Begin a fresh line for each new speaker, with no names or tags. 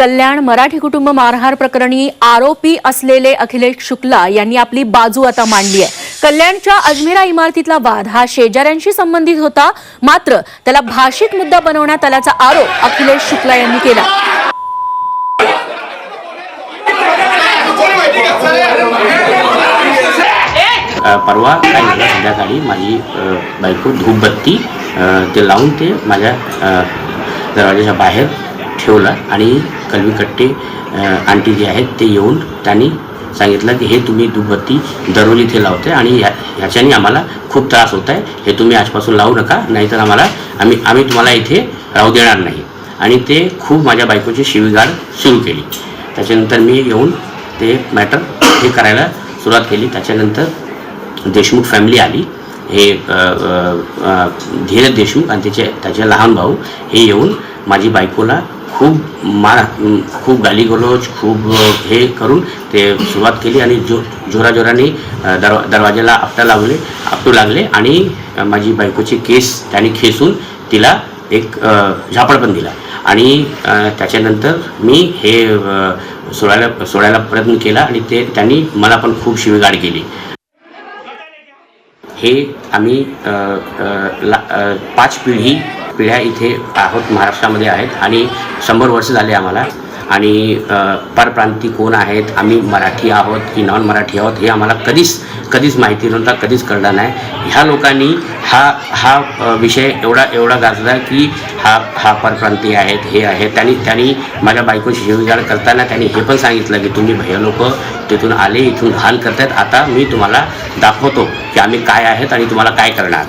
कल्याण मराठी कुटुंब मारहार प्रकरणी आरोपी असलेले अखिलेश शुक्ला यांनी आपली बाजू आता मांडली आहे. कल्याणच्या अजमेरा इमारतीतला वाद हा शेजाऱ्यांशी संबंधित होता. मात्र त्याला भाषिक मुद्दा बनवण्यात आल्याचा आरोप अखिलेश शुक्ला यांनी केला.
परवा काय झालं? संध्याकाळी माझी बायको धूपबत्ती ते लावून ते माझ्या दरवाजाच्या बाहेर ठेवला आणि कलवीकट्टे आंटी जे आहेत ते येऊन त्यांनी सांगितलं की हे तुम्ही दुबत्ती दररोज इथे लावते आणि ह्या ह्याच्याने आम्हाला खूप त्रास होत आहे. हे तुम्ही आजपासून लावू नका नाहीतर आम्हाला आम्ही आम्ही तुम्हाला इथे राहू देणार नाही. आणि ते खूप माझ्या बायकोची शिवीगाळ सुरू केली. त्याच्यानंतर मी येऊन ते मॅटर हे करायला सुरुवात केली. त्याच्यानंतर देशमुख फॅमिली आली. हे धीरज देशमुख आणि त्याचे त्याचे लहान भाऊ हे येऊन माझी बायकोला खूप मा खूप गालीगलोज खूप हे करून ते सुरुवात केली आणि जो जोराजोराने दरवा दरवाजाला आपटा लावले आपटू लागले आणि माझी बायकोची केस त्याने खेचून तिला एक झापड पण दिला. आणि त्याच्यानंतर मी हे सोडायला सोडायला प्रयत्न केला आणि ते त्यांनी मला पण खूप शिवीगाळ केली. हे आम्ही ला पाच पिढी पिढ्या इथे आहोत महाराष्ट्रामध्ये आहेत आणि शंभर वर्ष झाले आम्हाला. आणि परप्रांती कोण आहेत आम्ही मराठी आहोत की नॉन मराठी आहोत हे आम्हाला कधीच कधीच माहिती नव्हता कधीच कळलं नाही. ह्या लोकांनी हा हा विषय एवढा एवढा गाजला की हा हा परप्रांती आहेत हे आहे त्यांनी त्यांनी माझ्या बायकोशी शिवीगाळ करताना त्यांनी हे पण सांगितलं की तुम्ही भैया लोक तिथून आले इथून घाण करतायत. आता मी तुम्हाला दाखवतो की आम्ही काय आहेत आणि तुम्हाला काय करणार.